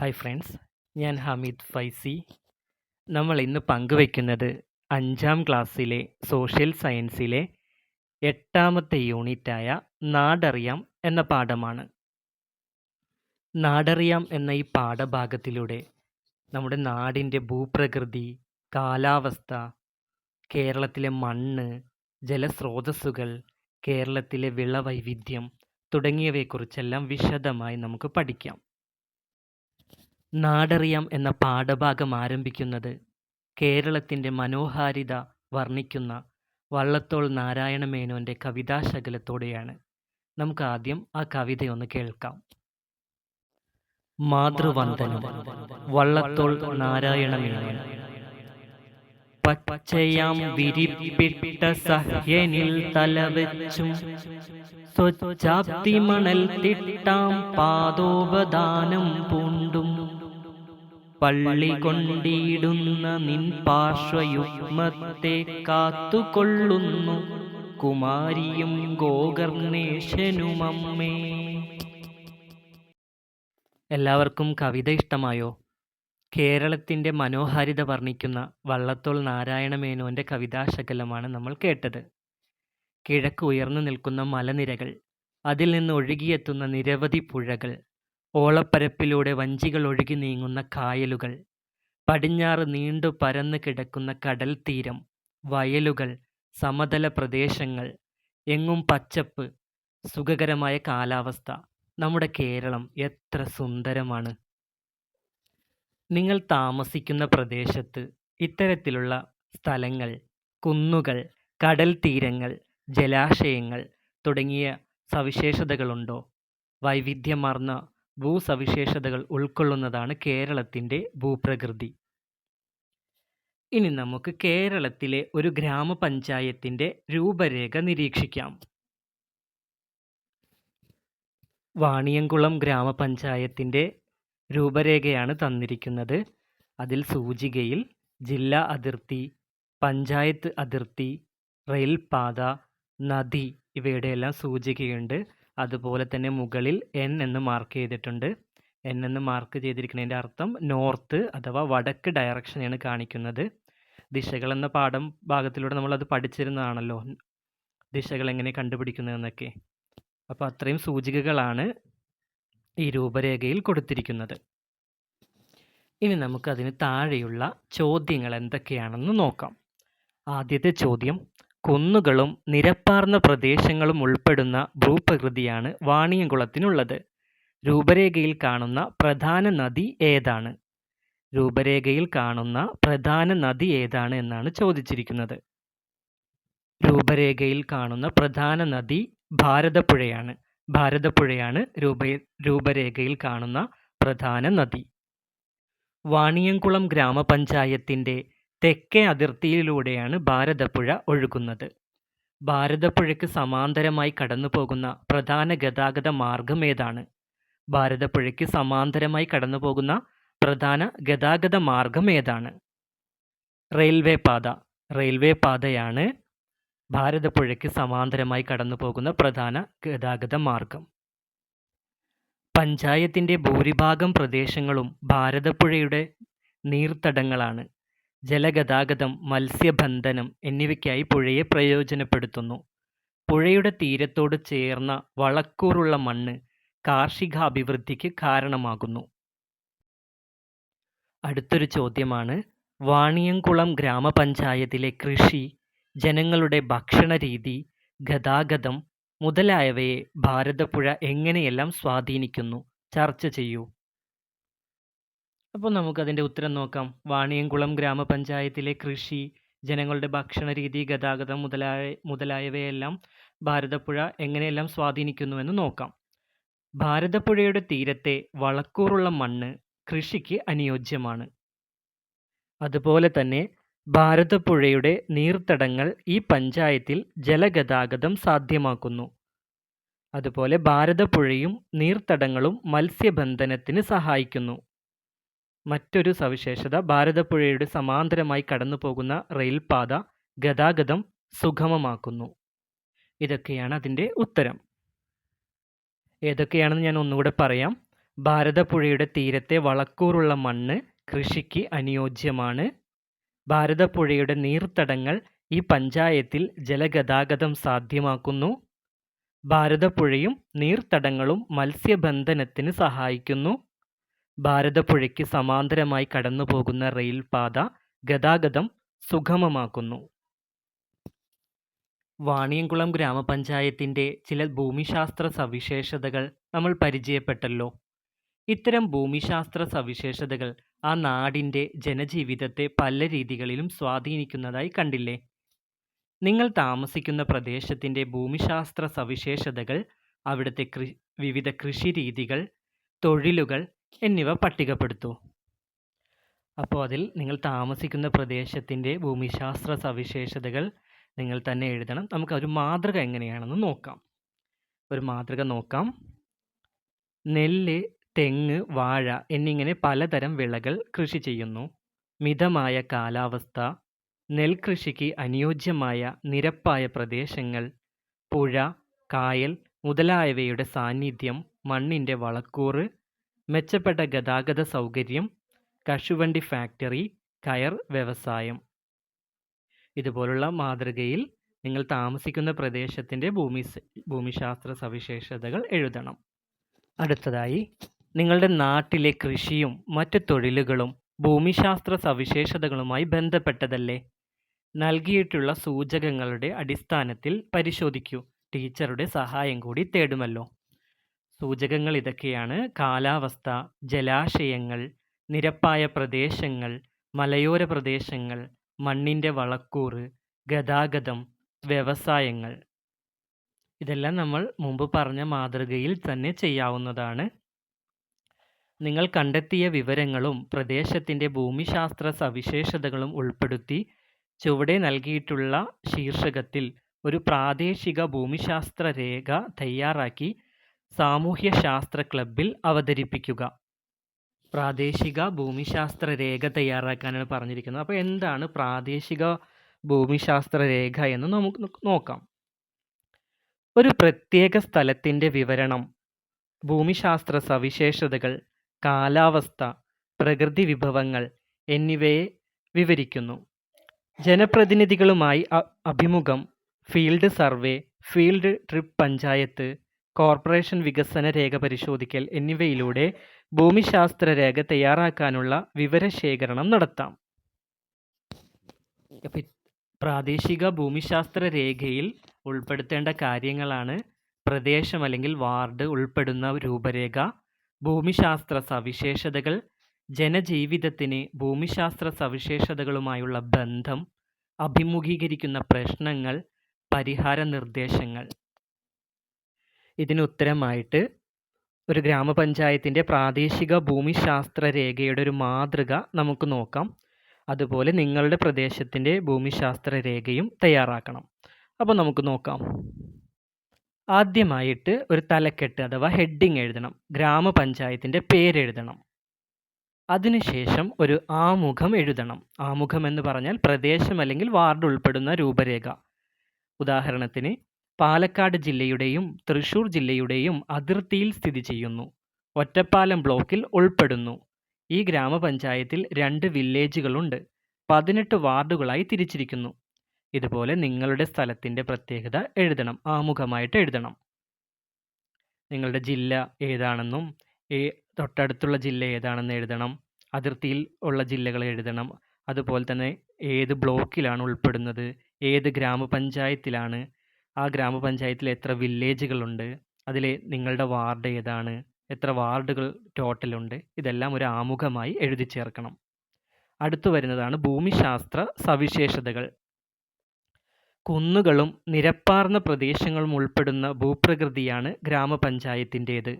Hi friends ഞാൻ ഹമീദ് ഫൈസി. നമ്മൾ ഇന്ന് പങ്കുവയ്ക്കുന്നത് അഞ്ചാം ക്ലാസ്സിലെ സോഷ്യൽ സയൻസിലെ എട്ടാമത്തെ യൂണിറ്റായ നാടറിയാം എന്ന പാഠമാണ്. നാടറിയാം എന്ന ഈ പാഠഭാഗത്തിലൂടെ നമ്മുടെ നാടിന്റെ ഭൂപ്രകൃതി കാലാവസ്ഥ കേരളത്തിലെ മണ്ണ് ജലസ്രോതസ്സുകൾ കേരളത്തിലെ വിളവൈവിധ്യം തുടങ്ങിയവയെക്കുറിച്ചെല്ലാം വിശദമായി നമുക്ക് പഠിക്കാം. നാടറിയാം എന്ന പാഠഭാഗം ആരംഭിക്കുന്നത് കേരളത്തിന്റെ മനോഹാരിത വർണിക്കുന്ന വള്ളത്തോൾ നാരായണ മേനോന്റെ കവിതാശകലത്തോടെയാണ്. നമുക്ക് ആദ്യം ആ കവിതയൊന്ന് കേൾക്കാം. മാതൃവന്ദനം വള്ളത്തോൾ നാരായണ മേനോൻ. പച്ചയാം വിരിപ്പിട്ട സഹ്യനിൽ തലവെച്ചും സ്വച്ഛാപ്തി മണൽ തിട്ടാം പാദോപദാനം പൂണ്ടും പള്ളി കൊണ്ടിടുന്ന നിൻ പാർശ്വയുഗ്മത്തെ കാത്തുകൊള്ളുന്നു. കുമാരിയും ഗോകർണേശനുമമ്മേ. എല്ലാവർക്കും കവിത ഇഷ്ടമായോ? കേരളത്തിന്റെ മനോഹാരിത വർണിക്കുന്ന വള്ളത്തോൾ നാരായണ മേനോന്റെ കവിതാശകലമാണ് നമ്മൾ കേട്ടത്. കിഴക്ക് ഉയർന്നു നിൽക്കുന്ന മലനിരകൾ അതിൽ നിന്ന് ഒഴുകിയെത്തുന്ന നിരവധി പുഴകൾ ഓളപ്പരപ്പിലൂടെ വഞ്ചികൾ ഒഴുകി നീങ്ങുന്ന കായലുകൾ. പടിഞ്ഞാറ് നീണ്ടു പരന്നു കിടക്കുന്ന കടൽ തീരം വയലുകൾ. സമതല പ്രദേശങ്ങൾ. എങ്ങും പച്ചപ്പ്. സുഖകരമായ കാലാവസ്ഥ. നമ്മുടെ കേരളം എത്ര സുന്ദരമാണ്. നിങ്ങൾ താമസിക്കുന്ന പ്രദേശത്ത് ഇത്തരത്തിലുള്ള സ്ഥലങ്ങൾ കുന്നുകൾ കടൽ തീരങ്ങൾ ജലാശയങ്ങൾ തുടങ്ങിയ സവിശേഷതകളുണ്ടോ? വൈവിധ്യമാർന്ന ഭൂസവിശേഷതകൾ ഉൾക്കൊള്ളുന്നതാണ് കേരളത്തിന്റെ ഭൂപ്രകൃതി. ഇനി നമുക്ക് കേരളത്തിലെ ഒരു ഗ്രാമപഞ്ചായത്തിന്റെ രൂപരേഖ നിരീക്ഷിക്കാം. വാണിയംകുളം ഗ്രാമപഞ്ചായത്തിന്റെ രൂപരേഖയാണ് തന്നിരിക്കുന്നത്. അതിൽ സൂചികയിൽ ജില്ലാ അതിർത്തി പഞ്ചായത്ത് അതിർത്തി റെയിൽപാത നദി ഇവയുടെയെല്ലാം സൂചികയുണ്ട്. അതുപോലെ തന്നെ മുകളിൽ എൻ എന്ന് മാർക്ക് ചെയ്തിട്ടുണ്ട്. എൻ എന്ന് മാർക്ക് ചെയ്തിരിക്കുന്നതിന്റെ അർത്ഥം നോർത്ത് അഥവാ വടക്ക് ഡയറക്ഷനെയാണ് കാണിക്കുന്നത്. ദിശകൾ എന്ന പാഠം ഭാഗത്തിലൂടെ നമ്മൾ അത് പഠിച്ചിരുന്നതാണല്ലോ. ദിശകൾ എങ്ങനെ കണ്ടുപിടിക്കുന്നതെന്നൊക്കെ. അപ്പോൾ അത്രയും സൂചികകളാണ് ഈ രൂപരേഖയിൽ കൊടുത്തിരിക്കുന്നത്. ഇനി നമുക്കതിന് താഴെയുള്ള ചോദ്യങ്ങൾ എന്തൊക്കെയാണെന്ന് നോക്കാം. ആദ്യത്തെ ചോദ്യം കുന്നുകളും നിരപ്പാർന്ന പ്രദേശങ്ങളും ഉൾപ്പെടുന്ന ഭൂപ്രകൃതിയാണ് വാണിയംകുളത്തിനുള്ളത്. രൂപരേഖയിൽ കാണുന്ന പ്രധാന നദി ഏതാണ്? രൂപരേഖയിൽ കാണുന്ന പ്രധാന നദി ഏതാണ് എന്നാണ് ചോദിച്ചിരിക്കുന്നത്. രൂപരേഖയിൽ കാണുന്ന പ്രധാന നദി ഭാരതപ്പുഴയാണ്. ഭാരതപ്പുഴയാണ് രൂപ രൂപരേഖയിൽ കാണുന്ന പ്രധാന നദി. വാണിയംകുളം ഗ്രാമപഞ്ചായത്തിന്റെ തെക്കേ അതിർത്തിയിലൂടെയാണ് ഭാരതപ്പുഴ ഒഴുകുന്നത്. ഭാരതപ്പുഴയ്ക്ക് സമാന്തരമായി കടന്നുപോകുന്ന പ്രധാന ഗതാഗത മാർഗം ഏതാണ്? ഭാരതപ്പുഴയ്ക്ക് സമാന്തരമായി കടന്നുപോകുന്ന പ്രധാന ഗതാഗത മാർഗം ഏതാണ്? റെയിൽവേ പാത. റെയിൽവേ പാതയാണ് ഭാരതപ്പുഴയ്ക്ക് സമാന്തരമായി കടന്നുപോകുന്ന പ്രധാന ഗതാഗത മാർഗം. പഞ്ചായത്തിന്റെ ഭൂരിഭാഗം പ്രദേശങ്ങളും ഭാരതപ്പുഴയുടെ നീർത്തടങ്ങളാണ്. ജലഗതാഗതം മത്സ്യബന്ധനം എന്നിവയ്ക്കായി പുഴയെ പ്രയോജനപ്പെടുത്തുന്നു. പുഴയുടെ തീരത്തോട് ചേർന്ന വളക്കൂറുള്ള മണ്ണ് കാർഷികാഭിവൃദ്ധിക്ക് കാരണമാകുന്നു. അടുത്തൊരു ചോദ്യമാണ് വാണിയംകുളം ഗ്രാമപഞ്ചായത്തിലെ കൃഷി ജനങ്ങളുടെ ഭക്ഷണരീതി ഗതാഗതം മുതലായവയെ ഭാരതപ്പുഴ എങ്ങനെയെല്ലാം സ്വാധീനിക്കുന്നു? ചർച്ച ചെയ്യൂ. അപ്പോൾ നമുക്കതിന്റെ ഉത്തരം നോക്കാം. വാണിയംകുളം ഗ്രാമപഞ്ചായത്തിലെ കൃഷി ജനങ്ങളുടെ ഭക്ഷണരീതി ഗതാഗതം മുതലായ മുതലായവയെല്ലാം ഭാരതപ്പുഴ എങ്ങനെയെല്ലാം സ്വാധീനിക്കുന്നുവെന്ന് നോക്കാം. ഭാരതപ്പുഴയുടെ തീരത്തെ വളക്കൂറുള്ള മണ്ണ് കൃഷിക്ക് അനുയോജ്യമാണ്. അതുപോലെ തന്നെ ഭാരതപ്പുഴയുടെ നീർത്തടങ്ങൾ ഈ പഞ്ചായത്തിൽ ജലഗതാഗതം സാധ്യമാക്കുന്നു. അതുപോലെ ഭാരതപ്പുഴയും നീർത്തടങ്ങളും മത്സ്യബന്ധനത്തിന് സഹായിക്കുന്നു. മറ്റൊരു സവിശേഷത ഭാരതപ്പുഴയുടെ സമാന്തരമായി കടന്നു പോകുന്ന റെയിൽപാത ഗതാഗതം സുഗമമാക്കുന്നു. ഇതൊക്കെയാണ് അതിന്റെ ഉത്തരം. ഏതൊക്കെയാണെന്ന് ഞാൻ ഒന്നുകൂടെ പറയാം. ഭാരതപ്പുഴയുടെ തീരത്തെ വളക്കൂറുള്ള മണ്ണ് കൃഷിക്ക് അനുയോജ്യമാണ്. ഭാരതപ്പുഴയുടെ നീർത്തടങ്ങൾ ഈ പഞ്ചായത്തിൽ ജലഗതാഗതം സാധ്യമാക്കുന്നു. ഭാരതപ്പുഴയും നീർത്തടങ്ങളും മത്സ്യബന്ധനത്തിന് സഹായിക്കുന്നു. ഭാരതപ്പുഴയ്ക്ക് സമാന്തരമായി കടന്നുപോകുന്ന റെയിൽപാത ഗതാഗതം സുഗമമാക്കുന്നു. വാണിയംകുളം ഗ്രാമപഞ്ചായത്തിന്റെ ചില ഭൂമിശാസ്ത്ര സവിശേഷതകൾ നമ്മൾ പരിചയപ്പെട്ടല്ലോ. ഇത്തരം ഭൂമിശാസ്ത്ര സവിശേഷതകൾ ആ നാടിന്റെ ജനജീവിതത്തെ പല രീതികളിലും സ്വാധീനിക്കുന്നതായി കണ്ടില്ലേ? നിങ്ങൾ താമസിക്കുന്ന പ്രദേശത്തിന്റെ ഭൂമിശാസ്ത്ര സവിശേഷതകൾ അവിടുത്തെ വിവിധ കൃഷിരീതികൾ തൊഴിലുകൾ എന്നിവ പട്ടികപ്പെടുത്തൂ. അപ്പോൾ അതിൽ നിങ്ങൾ താമസിക്കുന്ന പ്രദേശത്തിന്റെ ഭൂമിശാസ്ത്ര സവിശേഷതകൾ നിങ്ങൾ തന്നെ എഴുതണം. നമുക്ക് ഒരു മാതൃക എങ്ങനെയാണെന്ന് നോക്കാം. ഒരു മാതൃക നോക്കാം. നെല്ല് തെങ്ങ് വാഴ എന്നിങ്ങനെ പലതരം വിളകൾ കൃഷി ചെയ്യുന്നു. മിതമായ കാലാവസ്ഥ നെൽകൃഷിക്ക് അനുയോജ്യമായ നിരപ്പായ പ്രദേശങ്ങൾ പുഴ കായൽ മുതലായവയുടെ സാന്നിധ്യം മണ്ണിന്റെ വളക്കൂറ് മെച്ചപ്പെട്ട ഗതാഗത സൗകര്യം കശുവണ്ടി ഫാക്ടറി കയർ വ്യവസായം. ഇതുപോലുള്ള മാതൃകയിൽ നിങ്ങൾ താമസിക്കുന്ന പ്രദേശത്തിന്റെ ഭൂമി ഭൂമിശാസ്ത്ര സവിശേഷതകൾ എഴുതണം. അടുത്തതായി നിങ്ങളുടെ നാട്ടിലെ കൃഷിയും മറ്റ് തൊഴിലുകളും ഭൂമിശാസ്ത്ര സവിശേഷതകളുമായി ബന്ധപ്പെട്ടതല്ലേ? നൽകിയിട്ടുള്ള സൂചകങ്ങളുടെ അടിസ്ഥാനത്തിൽ പരിശോധിക്കൂ. ടീച്ചറുടെ സഹായം കൂടി തേടുമല്ലോ. സൂചകങ്ങൾ ഇതൊക്കെയാണ്. കാലാവസ്ഥ ജലാശയങ്ങൾ നിരപ്പായ പ്രദേശങ്ങൾ മലയോര പ്രദേശങ്ങൾ മണ്ണിന്റെ വളക്കൂറ് ഗതാഗതം വ്യവസായങ്ങൾ. ഇതെല്ലാം നമ്മൾ മുമ്പ് പറഞ്ഞ മാതൃകയിൽ തന്നെ ചെയ്യാവുന്നതാണ്. നിങ്ങൾ കണ്ടെത്തിയ വിവരങ്ങളും പ്രദേശത്തിന്റെ ഭൂമിശാസ്ത്ര സവിശേഷതകളും ഉൾപ്പെടുത്തി ചുവടെ നൽകിയിട്ടുള്ള ശീർഷകത്തിൽ ഒരു പ്രാദേശിക ഭൂമിശാസ്ത്ര രേഖ തയ്യാറാക്കി സാമൂഹ്യശാസ്ത്ര ക്ലബിൽ അവതരിപ്പിക്കുക. പ്രാദേശിക ഭൂമിശാസ്ത്ര രേഖ തയ്യാറാക്കാനാണ് പറഞ്ഞിരിക്കുന്നത്. അപ്പോൾ എന്താണ് പ്രാദേശിക ഭൂമിശാസ്ത്ര രേഖ എന്ന് നമുക്ക് നോക്കാം. ഒരു പ്രത്യേക സ്ഥലത്തിന്റെ വിവരണം ഭൂമിശാസ്ത്ര സവിശേഷതകൾ കാലാവസ്ഥ പ്രകൃതി വിഭവങ്ങൾ എന്നിവയെ വിവരിക്കുന്നു. ജനപ്രതിനിധികളുമായി അഭിമുഖം field survey field trip panchayat corporation വികസന രേഖ പരിശോധിക്കൽ എന്നിവയിലൂടെ ഭൂമിശാസ്ത്ര രേഖ തയ്യാറാക്കാനുള്ള വിവരശേഖരണം നടത്താം. പ്രാദേശിക ഭൂമിശാസ്ത്ര രേഖയിൽ ഉൾപ്പെടുത്തേണ്ട കാര്യങ്ങളാണ് പ്രദേശം അല്ലെങ്കിൽ വാർഡ് ഉൾപ്പെടുന്ന രൂപരേഖ ഭൂമിശാസ്ത്ര സവിശേഷതകൾ ജനജീവിതത്തിന് ഭൂമിശാസ്ത്ര സവിശേഷതകളുമായുള്ള ബന്ധം അഭിമുഖീകരിക്കുന്ന പ്രശ്നങ്ങൾ പരിഹാര നിർദ്ദേശങ്ങൾ. ഇതിന് ഉത്തരമായിട്ട് ഒരു ഗ്രാമപഞ്ചായത്തിന്റെ പ്രാദേശിക ഭൂമിശാസ്ത്ര രേഖയുടെ ഒരു മാതൃക നമുക്ക് നോക്കാം. അതുപോലെ നിങ്ങളുടെ പ്രദേശത്തിന്റെ ഭൂമിശാസ്ത്ര രേഖയും തയ്യാറാക്കണം. അപ്പോൾ നമുക്ക് നോക്കാം. ആദ്യമായിട്ട് ഒരു തലക്കെട്ട് അഥവാ ഹെഡിങ് എഴുതണം. ഗ്രാമപഞ്ചായത്തിന്റെ പേരെഴുതണം അതിനുശേഷം ഒരു ആമുഖം എഴുതണം. ആമുഖം എന്ന് പറഞ്ഞാൽ പ്രദേശം അല്ലെങ്കിൽ വാർഡ് ഉൾപ്പെടുന്ന രൂപരേഖ. ഉദാഹരണത്തിന് പാലക്കാട് ജില്ലയുടെയും തൃശൂർ ജില്ലയുടെയും അതിർത്തിയിൽ സ്ഥിതി ചെയ്യുന്നു. ഒറ്റപ്പാലം ബ്ലോക്കിൽ ഉൾപ്പെടുന്നു. ഈ ഗ്രാമപഞ്ചായത്തിൽ രണ്ട് വില്ലേജുകളുണ്ട്. പതിനെട്ട് വാർഡുകളായി തിരിച്ചിരിക്കുന്നു. ഇതുപോലെ നിങ്ങളുടെ സ്ഥലത്തിന്റെ പ്രത്യേകത എഴുതണം. ആമുഖമായിട്ട് എഴുതണം. നിങ്ങളുടെ ജില്ല ഏതാണെന്നും ഏ തൊട്ടടുത്തുള്ള ജില്ല ഏതാണെന്ന് എഴുതണം. അതിർത്തിയിൽ ഉള്ള ജില്ലകൾ എഴുതണം. അതുപോലെ തന്നെ ഏത് ബ്ലോക്കിലാണ് ഉൾപ്പെടുന്നത്? ഏത് ഗ്രാമപഞ്ചായത്തിലാണ്? ആ ഗ്രാമപഞ്ചായത്തിൽ എത്ര വില്ലേജുകളുണ്ട്? അതിലെ നിങ്ങളുടെ വാർഡ് ഏതാണ്? എത്ര വാർഡുകൾ ടോട്ടലുണ്ട്? ഇതെല്ലാം ഒരു ആമുഖമായി എഴുതി ചേർക്കണം. അടുത്തു വരുന്നതാണ് ഭൂമിശാസ്ത്ര സവിശേഷതകൾ. കുന്നുകളും നിരപ്പാർന്ന പ്രദേശങ്ങളും ഉൾപ്പെടുന്ന ഭൂപ്രകൃതിയാണ് ഗ്രാമപഞ്ചായത്തിന്റേത്.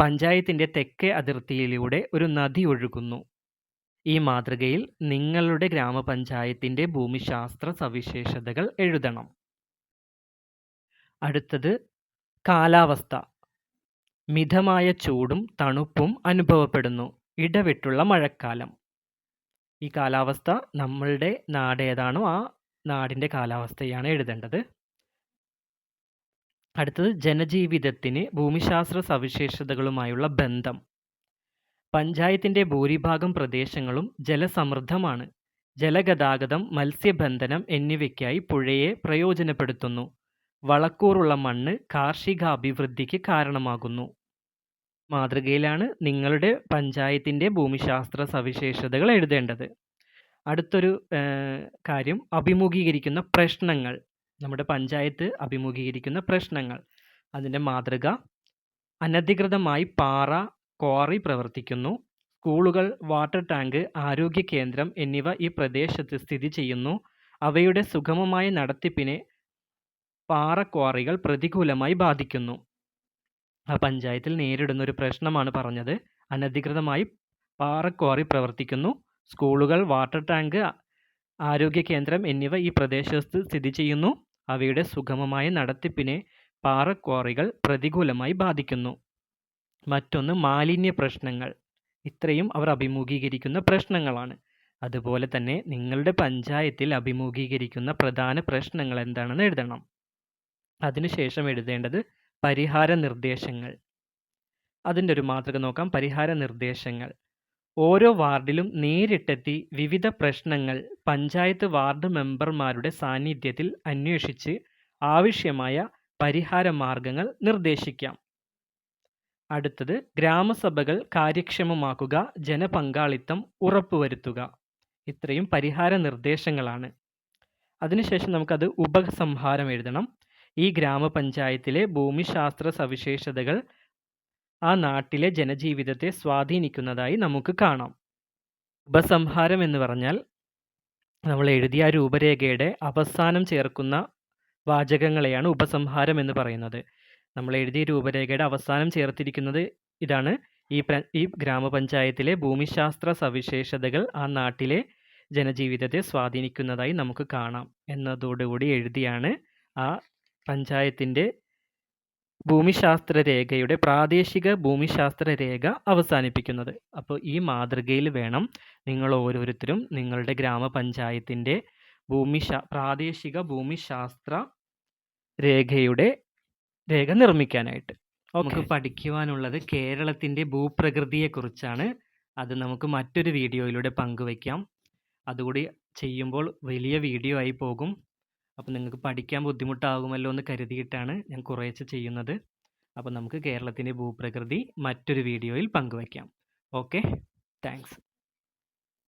പഞ്ചായത്തിന്റെ തെക്കേ അതിർത്തിയിലൂടെ ഒരു നദി ഒഴുകുന്നു. ഈ മാതൃകയിൽ നിങ്ങളുടെ ഗ്രാമപഞ്ചായത്തിന്റെ ഭൂമിശാസ്ത്ര സവിശേഷതകൾ എഴുതണം. അടുത്തത് കാലാവസ്ഥ. മിതമായ ചൂടും തണുപ്പും അനുഭവപ്പെടുന്നു. ഇടവിട്ടുള്ള മഴക്കാലം. ഈ കാലാവസ്ഥ നമ്മളുടെ നാട് ഏതാണോ ആ നാടിന്റെ കാലാവസ്ഥയാണ് എഴുതേണ്ടത്. അടുത്തത് ജനജീവിതത്തിന് ഭൂമിശാസ്ത്ര സവിശേഷതകളുമായുള്ള ബന്ധം. പഞ്ചായത്തിന്റെ ഭൂരിഭാഗം പ്രദേശങ്ങളും ജലസമൃദ്ധമാണ്. ജലഗതാഗതം, മത്സ്യബന്ധനം എന്നിവയ്ക്കായി പുഴയെ പ്രയോജനപ്പെടുത്തുന്നു. വളക്കൂറുള്ള മണ്ണ് കാർഷികാഭിവൃദ്ധിക്ക് കാരണമാകുന്നു. മാതൃകയിലാണ് നിങ്ങളുടെ പഞ്ചായത്തിന്റെ ഭൂമിശാസ്ത്ര സവിശേഷതകൾ എഴുതേണ്ടത്. അടുത്തൊരു കാര്യം അഭിമുഖീകരിക്കുന്ന പ്രശ്നങ്ങൾ. നമ്മുടെ പഞ്ചായത്ത് അഭിമുഖീകരിക്കുന്ന പ്രശ്നങ്ങൾ. അതിന്റെ മാതൃക അനധികൃതമായി പാറ, ക്വാറി പ്രവർത്തിക്കുന്നു. സ്കൂളുകൾ, വാട്ടർ ടാങ്ക്, ആരോഗ്യ കേന്ദ്രം എന്നിവ ഈ പ്രദേശത്ത് സ്ഥിതി ചെയ്യുന്നു. അവയുടെ സുഗമമായ നടത്തിപ്പിനെ പാറ ക്വാറികൾ പ്രതികൂലമായി ബാധിക്കുന്നു. പഞ്ചായത്തിൽ നേരിടുന്ന ഒരു പ്രശ്നമാണ് പറഞ്ഞത്. അനധികൃതമായി പാറ ക്വാറി പ്രവർത്തിക്കുന്നു. സ്കൂളുകൾ, വാട്ടർ ടാങ്ക്, ആരോഗ്യ കേന്ദ്രം എന്നിവ ഈ പ്രദേശത്ത് സ്ഥിതി ചെയ്യുന്നു. അവയുടെ സുഗമമായ നടത്തിപ്പിനെ പാറ ക്വാറികൾ പ്രതികൂലമായി ബാധിക്കുന്നു. മറ്റൊന്ന് മാലിന്യ പ്രശ്നങ്ങൾ. ഇത്രയും അവർ അഭിമുഖീകരിക്കുന്ന പ്രശ്നങ്ങളാണ്. അതുപോലെ തന്നെ നിങ്ങളുടെ പഞ്ചായത്തിൽ അഭിമുഖീകരിക്കുന്ന പ്രധാന പ്രശ്നങ്ങൾ എന്താണെന്ന് എഴുതണം. അതിനുശേഷം എഴുതേണ്ടത് പരിഹാര നിർദ്ദേശങ്ങൾ. അതിന്റെ ഒരു മാതൃക നോക്കാം. പരിഹാര നിർദ്ദേശങ്ങൾ. ഓരോ വാർഡിലും നേരിട്ടെത്തി വിവിധ പ്രശ്നങ്ങൾ പഞ്ചായത്ത് വാർഡ് മെമ്പർമാരുടെ സാന്നിധ്യത്തിൽ അന്വേഷിച്ച് ആവശ്യമായ പരിഹാര മാർഗങ്ങൾ നിർദ്ദേശിക്കാം. അടുത്തത് ഗ്രാമസഭകൾ കാര്യക്ഷമമാക്കുക, ജനപങ്കാളിത്തം ഉറപ്പുവരുത്തുക. ഇത്രയും പരിഹാര നിർദ്ദേശങ്ങളാണ്. അതിനുശേഷം നമുക്കത് ഉപസംഹാരം എഴുതണം. ഈ ഗ്രാമപഞ്ചായത്തിലെ ഭൂമിശാസ്ത്ര സവിശേഷതകൾ ആ നാട്ടിലെ ജനജീവിതത്തെ സ്വാധീനിക്കുന്നതായി നമുക്ക് കാണാം. ഉപസംഹാരം എന്ന് പറഞ്ഞാൽ നമ്മൾ എഴുതിയ രൂപരേഖയുടെ അവസാനം ചേർക്കുന്ന വാചകങ്ങളെയാണ് ഉപസംഹാരം എന്ന് പറയുന്നത്. നമ്മൾ എഴുതിയ രൂപരേഖയുടെ അവസാനം ചേർത്തിരിക്കുന്നത് ഇതാണ്. ഈ ഈ ഗ്രാമപഞ്ചായത്തിലെ ഭൂമിശാസ്ത്ര സവിശേഷതകൾ ആ നാട്ടിലെ ജനജീവിതത്തെ സ്വാധീനിക്കുന്നതായി നമുക്ക് കാണാം എന്നതോടുകൂടി എഴുതിയാണ് ആ പഞ്ചായത്തിന്റെ ഭൂമിശാസ്ത്ര രേഖയുടെ പ്രാദേശിക ഭൂമിശാസ്ത്ര രേഖ അവസാനിപ്പിക്കുന്നത്. അപ്പോൾ ഈ മാതൃകയിൽ വേണം നിങ്ങൾ ഓരോരുത്തരും നിങ്ങളുടെ ഗ്രാമപഞ്ചായത്തിന്റെ ഭൂമിശാ പ്രാദേശിക ഭൂമിശാസ്ത്ര രേഖയുടെ രേഖ നിർമ്മിക്കാനായിട്ട്. നമുക്ക് പഠിക്കുവാനുള്ളത് കേരളത്തിന്റെ ഭൂപ്രകൃതിയെക്കുറിച്ചാണ്. അത് നമുക്ക് മറ്റൊരു വീഡിയോയിലൂടെ പങ്കുവയ്ക്കാം. അതുകൂടി ചെയ്യുമ്പോൾ വലിയ വീഡിയോ ആയി പോകും. അപ്പോൾ നിങ്ങൾക്ക് പഠിക്കാൻ ബുദ്ധിമുട്ടാകുമല്ലോ എന്ന് കരുതിയിട്ടാണ് ഞാൻ കുറേശ്ശെ ചെയ്യുന്നത്. അപ്പോൾ നമുക്ക് കേരളത്തിന്റെ ഭൂപ്രകൃതി മറ്റൊരു വീഡിയോയിൽ പങ്കുവയ്ക്കാം. ഓക്കെ. താങ്ക്സ്.